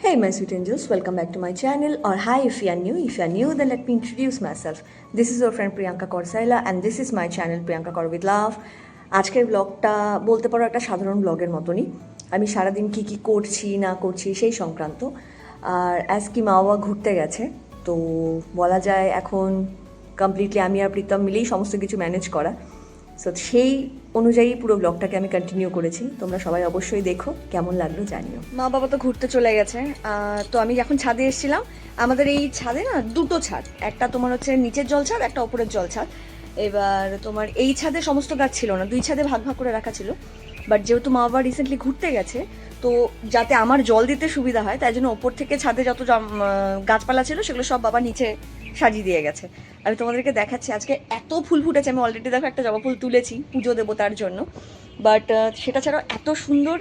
Hey, my sweet angels, welcome back to my channel. Or hi, if you are new. If you are new, then let me introduce myself. This is your friend Priyanka Korsaila, and this is my channel Priyanka Kor with Love. আজকের ব্লগটা বলতে পারো একটা সাধারণ ব্লগের মতনই আমি সারাদিন কি কি করছি না করছি সেই সংক্রান্ত আর অ্যাজ কি মা বাবা ঘুরতে গেছে তো বলা যায় এখন কমপ্লিটলি আমি আর প্রীতম মিলেই সমস্ত কিছু ম্যানেজ করা সো সেই অনুযায়ী পুরো ব্লগটাকে আমি কন্টিনিউ করেছি। তোমরা সবাই অবশ্যই দেখো, কেমন লাগল জানিও। মা বাবা তো ঘুরতে চলে গেছে। তো আমি যখন ছাদে এসেছিলাম, আমাদের এই ছাদে না দুটো ছাদ। একটা তোমার হচ্ছে নিচের জল ছাদ, একটা ওপরের জল ছাদ। এবার তোমার এই ছাদে সমস্ত গাছ ছিল না, দুই ছাদে ভাগ ভাগ করে রাখা ছিল। বাট যেহেতু মা বাবা রিসেন্টলি ঘুরতে গেছে, তো যাতে আমার জল দিতে সুবিধা হয়, তাই জন্য ওপর থেকে ছাদে যত গাছপালা ছিল, সেগুলো সব বাবা নিচে সাজিয়ে দিয়ে গেছে। আমি তোমাদেরকে দেখাচ্ছি, আজকে এত ফুল ফুটেছে, আমি অলরেডি দেখো একটা জবা ফুল তুলেছি, পুজো দেবো তার জন্য। বাট সেটা ছাড়াও এত সুন্দর,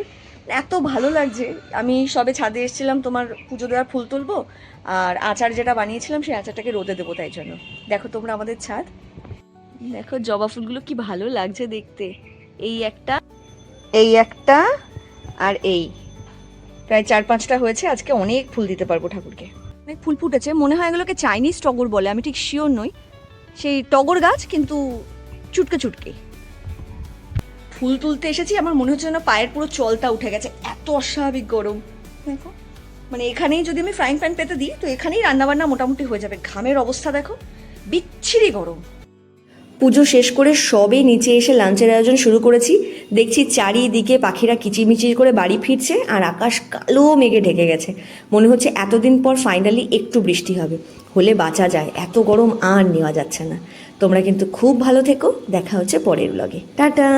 এত ভালো লাগছে। আমি সবে ছাদে এসেছিলাম, তোমার পুজো দেওয়ার ফুল তুলবো, আর আচার যেটা বানিয়েছিলাম, সেই আচারটাকে রোদে দেবো তাই জন্য। দেখো তোমরা আমাদের ছাদ। দেখো জবা ফুলগুলো কি ভালো লাগছে দেখতে। এই একটা এই একটা আর এই। প্রায় চার পাঁচটা হয়েছে আজকে অনেক ফুল দিতে পারব ঠাকুরকে। অনেক ফুল ফুটেছে। মনে হয় এগুলোকে চাইনিজ টগর বলে আমি ঠিক শিওর নই। সেই টগর গাছ কিন্তু চুটকে চুটকে। ফুল তুলতে এসেছি আমার মনে হচ্ছে যেন পায়ের পুরো চলটা উঠে গেছে। এত অস্বাভাবিক গরম। দেখো মানে এখানেই যদি আমি ফ্রাইং প্যান পেতে দিই তো এখানেই রান্নাবান্না মোটামুটি হয়ে যাবে। ঘামের অবস্থা দেখো বিচ্ছিরি গরম। পুজো শেষ করে সবে নিচে এসে লাঞ্চের আয়োজন শুরু করেছি। দেখছি চারিদিকে পাখিরা কিচিমিচির করে বাড়ি ফিরছে আর আকাশ কালো মেঘে ঢেকে গেছে। মনে হচ্ছে এতদিন পর ফাইনালি একটু বৃষ্টি হবে। হলে বাঁচা যায়, এত গরম আর নেওয়া যাচ্ছে না। তোমরা কিন্তু খুব ভালো থেকো। দেখা হচ্ছে পরের ব্লগে টাটা!